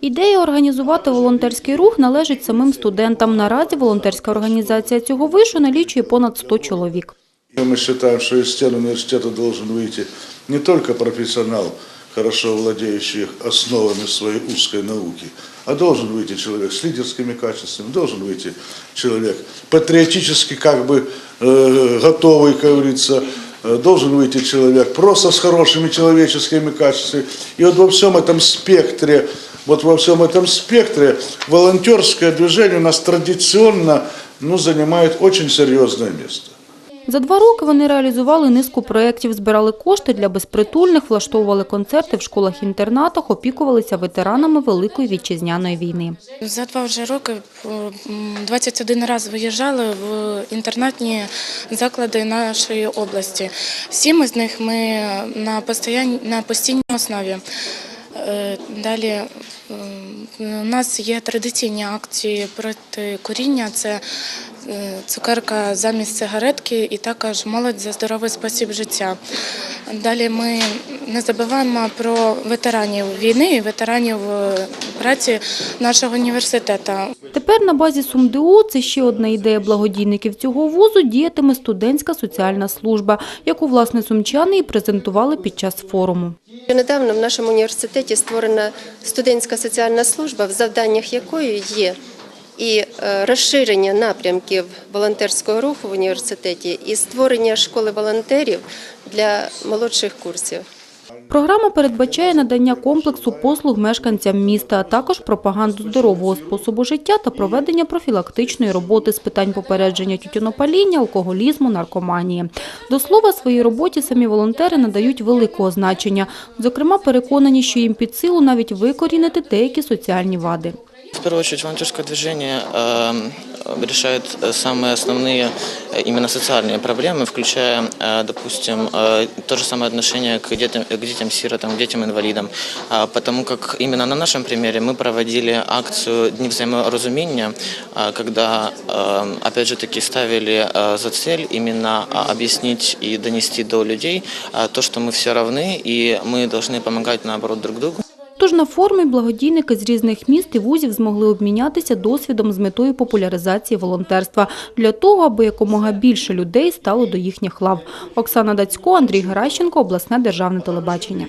Ідея організувати волонтерський рух належить самим студентам. Наразі волонтерська організація цього вишу налічує понад 100 чоловік. И мы считаем, что из стен университета должен выйти не только профессионал, хорошо владеющий основами своей узкой науки, а должен выйти человек с лидерскими качествами, должен выйти человек патриотически как бы э, готовый, как говорится, э, должен выйти человек просто с хорошими человеческими качествами. И вот во всем этом спектре, вот во всем этом спектре волонтерское движение у нас традиционно ну, занимает очень серьезное место. За два роки вони реалізували низку проєктів, збирали кошти для безпритульних, влаштовували концерти в школах-інтернатах, опікувалися ветеранами Великої вітчизняної війни. За два вже роки м, 21 раз виїжджали в інтернатні заклади нашої області. Сім із них ми на, постоянні, на постійній основі. Е, Далі у нас є традиційні акції проти куріння. Це цукерка замість сигаретки і також молодь за здоровий спосіб життя. Далі ми не забуваємо про ветеранів війни і ветеранів е, праці нашого університету. Тепер на базі СумДУ, це ще одна ідея благодійників цього вузу, діятиме студентська соціальна служба, яку, власне, сумчани і презентували під час форуму. Недавно в нашому університеті створена студентська соціальна служба, в завданнях якої є і е, розширення напрямків волонтерського руху в університеті, і створення школи волонтерів для молодших курсів. Програма передбачає надання комплексу послуг мешканцям міста, а також пропаганду здорового способу життя та проведення профілактичної роботи з питань попередження тютюнопаління, алкоголізму, наркоманії. До слова, своїй роботі самі волонтери надають великого значення. Зокрема, переконані, що їм під силу навіть викорінити деякі соціальні вади. Первую очередь волонтерское движение э, решает э, самые основные э, именно социальные проблемы, включая, э, допустим, то же самое отношение к детям, к детям-сиротам, к детям-инвалидам, А, потому как именно на нашем примере мы проводили акцию Дни взаиморазумения, когда, э, опять же таки, ставили за цель именно а, объяснить и донести до людей то, что мы все равны и мы должны помогать, наоборот, друг другу. Тож на форумі благодійники з різних міст і вузів змогли обмінятися досвідом з метою популяризації волонтерства для того, аби якомога більше людей стало до їхніх лав. Оксана Дацько, Андрій Геращенко, обласне державне телебачення.